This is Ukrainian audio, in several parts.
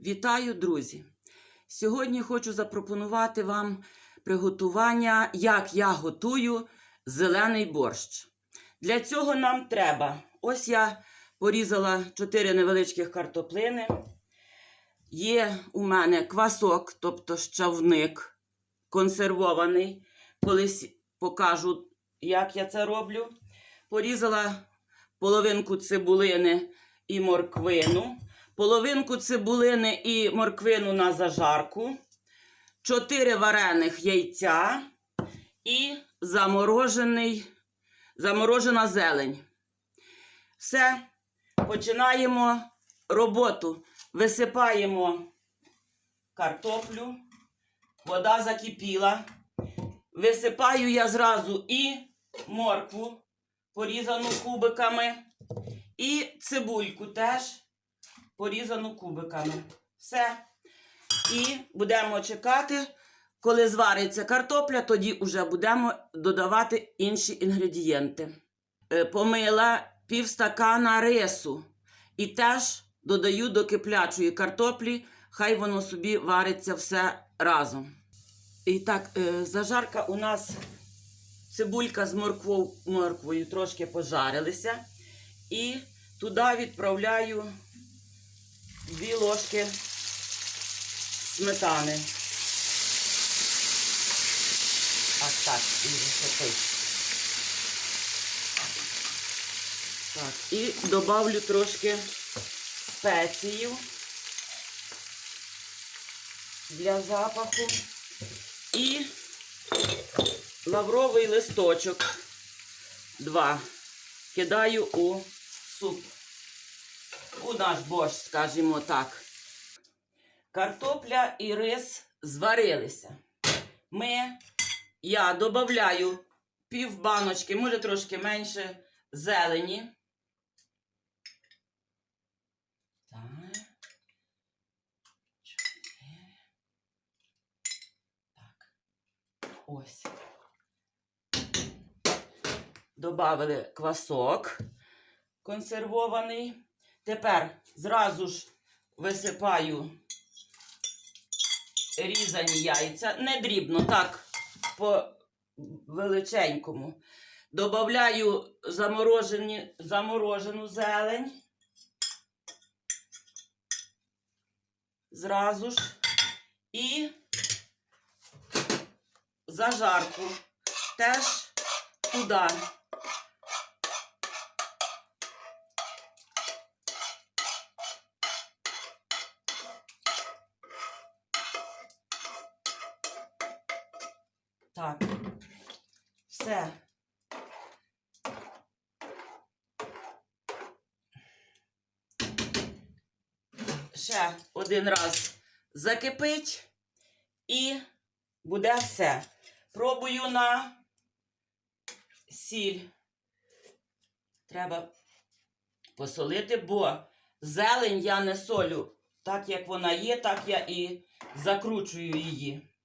Вітаю, друзі! Сьогодні хочу запропонувати вам приготування, як я готую зелений борщ. Для цього нам треба. Ось я порізала 4 невеличких картоплини. Є у мене квасок, тобто щавник консервований. Колись покажу, як я це роблю. Порізала половинку цибулини і морквину, половинку цибулини і морквину на зажарку, 4 варених яйця і заморожений, заморожена зелень. Все, починаємо роботу. Висипаємо картоплю, вода закипіла. Висипаю я зразу і моркву, порізану кубиками, і цибульку теж порізану кубиками. Все. І будемо чекати, коли звариться картопля, тоді вже будемо додавати інші інгредієнти. Е, Помила півстакана рису і теж додаю до киплячої картоплі, хай воно собі вариться все разом. І так, е, зажарка у нас цибулька з морквою, морквою трошки пожарилися. І туди відправляю дві ложки сметани. А так, і висипить. Так, і добавлю трошки спецію для запаху. І лавровий листочок. Два. Кидаю у суп. У наш борщ, скажімо так. Картопля і рис зварилися. Ми, я додаю пів баночки, може трошки менше зелені. Так. Ось. Добавили квасок консервований. Тепер зразу ж висипаю різані яйця. Не дрібно, так, по величенькому. Добавляю заморожену зелень. Зразу ж. І зажарку теж туди. Так, все. Ще один раз закипить і буде все. Пробую на сіль. Треба посолити, бо зелень я не солю. Так як вона є, так я і закручую її.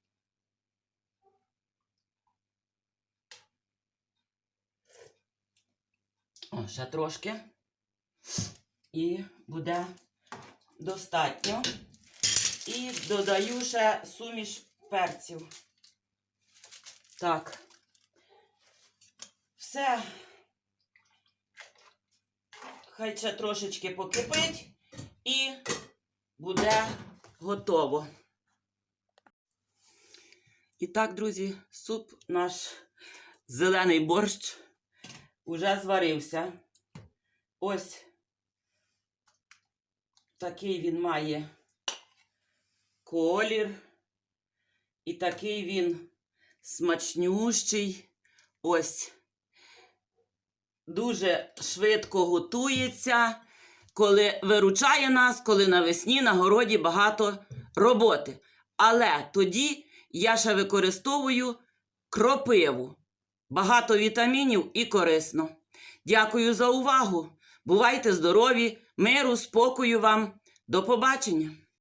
О, ще трошки. І буде достатньо. І додаю ще суміш перців. Так. Все. Хай ще трошечки покипить і буде готово. І так, друзі, суп наш зелений борщ уже зварився. Ось такий він має колір. І такий він смачнющий. Ось. Дуже швидко готується, коли виручає нас, коли навесні на городі багато роботи. Але тоді я ще використовую кропиву. Багато вітамінів і корисно. Дякую за увагу. Бувайте здорові, миру, спокою вам. До побачення!